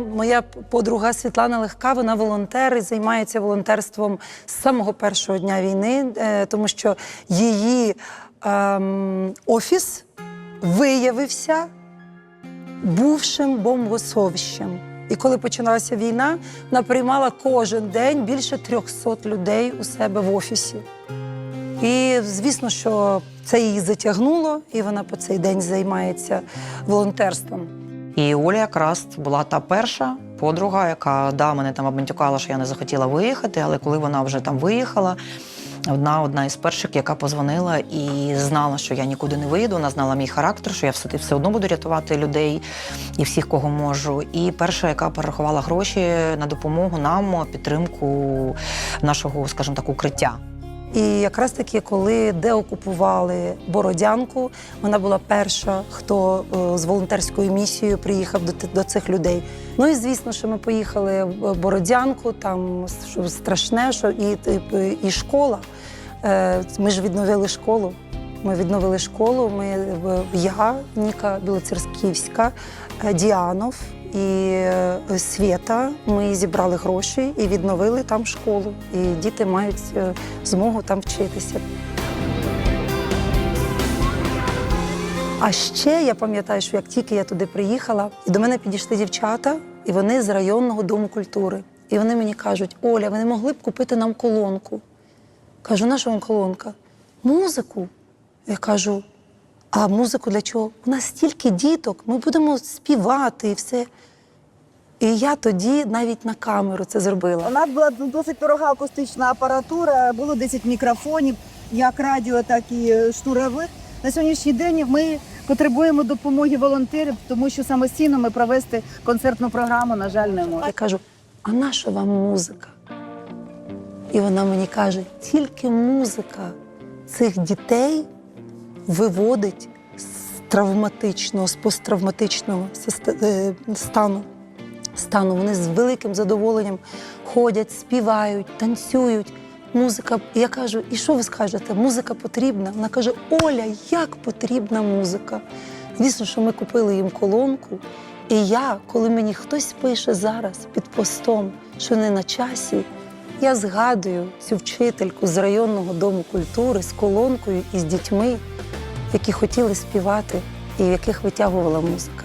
Моя подруга Світлана Легка, вона волонтер і займається волонтерством з самого першого дня війни, е, тому що її ем, офіс виявився бувшим бомбосховищем. І коли починалася війна, вона приймала кожен день більше 300 людей у себе в офісі. І звісно, що це її затягнуло, і вона по цей день займається волонтерством. І Оля якраз була та перша подруга, яка да, мене там обмантюкала, що я не захотіла виїхати, але коли вона вже там виїхала, одна одна із перших, яка позвонила і знала, що я нікуди не вийду. Вона знала мій характер, що я все, все одно буду рятувати людей і всіх, кого можу. І перша, яка перерахувала гроші на допомогу нам, підтримку нашого, скажімо так, укриття. І якраз таки, коли деокупували Бородянку, вона була перша, хто е, з волонтерською місією приїхав до, до цих людей. Ну і звісно, що ми поїхали в Бородянку, там що страшне, що і, і, і школа. Е, Ми ж відновили школу. Ми відновили школу. Ми я, Ніка Білоцерківська, е, Діанов і е, Свєта. Ми зібрали гроші і відновили там школу. І діти мають е, змогу там вчитися. А ще я пам'ятаю, що як тільки я туди приїхала, і до мене підійшли дівчата, і вони з районного дому культури. І вони мені кажуть: Оля, ви не могли б купити нам колонку? Кажу, наша вам колонка? Музику. Я кажу, а музику для чого? У нас стільки діток, ми будемо співати і все. І я тоді навіть на камеру це зробила. У нас була досить дорога акустична апаратура, було 10 мікрофонів, як радіо, так і е, шнурових. На сьогоднішній день ми потребуємо допомоги волонтерів, тому що самостійно ми провести концертну програму, на жаль, не можемо. Я кажу: а наша вам музика? І вона мені каже: тільки музика цих дітей виводить з травматичного, з посттравматичного е, стану. стану. Вони з великим задоволенням ходять, співають, танцюють. Музика. Я кажу, і що ви скажете? Музика потрібна. Вона каже: Оля, як потрібна музика. Звісно, що ми купили їм колонку. І я, коли мені хтось пише зараз під постом, що не на часі, я згадую цю вчительку з районного дому культури з колонкою і з дітьми, які хотіли співати і в яких витягувала музика.